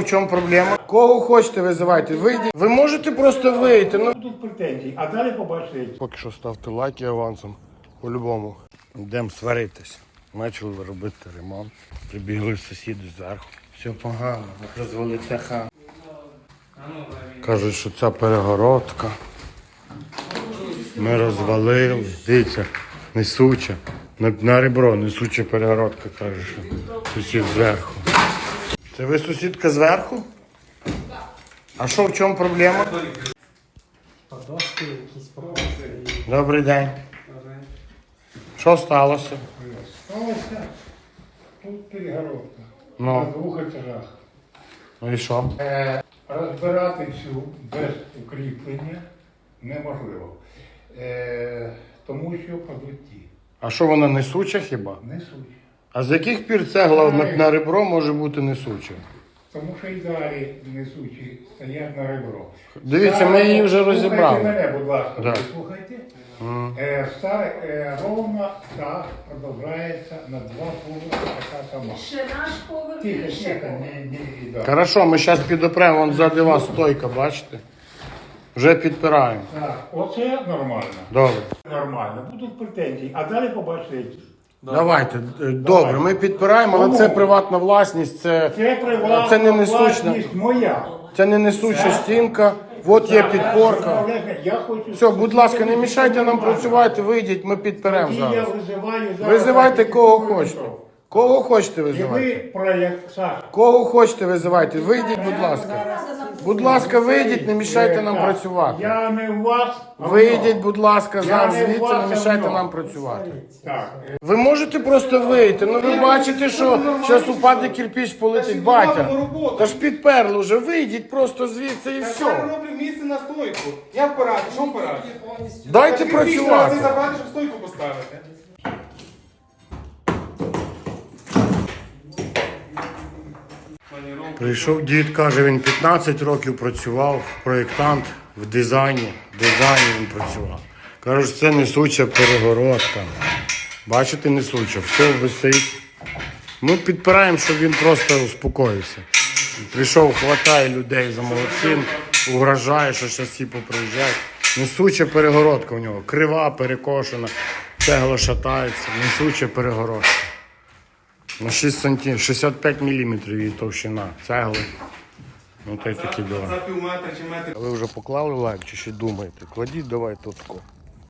В чому проблема? Кого хочете визивайте, вийдіть. Ви можете просто вийти. Ну Будуть претензії, а далі побачите. поки що ставте лайки авансом. По-любому. Йдемо сваритись. Почали робити ремонт. Прибігли сусіди зверху. Все погано, розвели теха. Кажуть, що ця перегородка. Ми розвалили. Дивіться, несуча. На, на ребро несуча перегородка, каже, що сусід зверху. Це ви сусідка зверху? А що, в чому проблема? Подошки якісь пропозиції. Добрий день. Що сталося? Сталося тут перегородка. Ну. На двох етажах. Ну і що? Е, розбирати всю без укріплення неможливо. Е, тому що падуть ті. А що вона несуча хіба? Несуть. А з яких пір цегла на, на ребро може бути несуча? Тому що і далі несучі стоять на ребро. Дивіться, ми її вже Слухайте мене, будь ласка, Да. слухайте. Е, стар, е, ровно так продовжується на два поверхи така сама. Ще наш поверх Тихо, і ще тихо, поверх. не, не, да. Хорошо, ми зараз підопремо, вон ззади вас стойка, бачите? Вже підпираємо. Так, оце нормально. Добре. Нормально. Будуть претензії, а далі побачите які. Давайте. е, Добре, ми підпираємо, але це приватна власність, це, Це приватна це не несучна. власність моя. Це не несуча стінка. От є підпорка. Я хочу... Все, будь ласка, не мішайте нам працювати, вийдіть, ми підперемо Тоді я зараз. визиваю зараз... Визивайте кого хочете. Кого хочете І ви визивайте? проєкт, Саша, Кого хочете визивайте, вийдіть, будь ласка. Будь ласка, вийдіть, не мішайте нам працювати. Я не у вас, а в Вийдіть, будь ласка, зараз не звідси, не мішайте нам працювати. Так. Ви можете просто вийти. Ну ви бачите, що зараз упаде кирпіч, полетить батя. Та ж підперли вже, вийдіть просто звідси і Я все. роблю місце на стойку. Я в параді, що в параді? Дайте Ти працювати. забрати, щоб стойку поставити. Прийшов дід, каже, він 15 років працював, проєктант в дизайні. В дизайні він працював. Каже, це несуча перегородка. Бачите, несуча, все висить. Ми підпираємо, щоб він просто успокоївся. Прийшов, хватає людей за молодчин, угрожає, що зараз всі поприїжджають. Несуча перегородка у нього, крива, перекошена, цегла шатається, несуча перегородка. На 6 сантим, 65 мм її товщина цегли. Ну та й такі діла. За пів метра чи метр. Ви вже поклали лайк чи ще думаєте? Кладіть давай тут.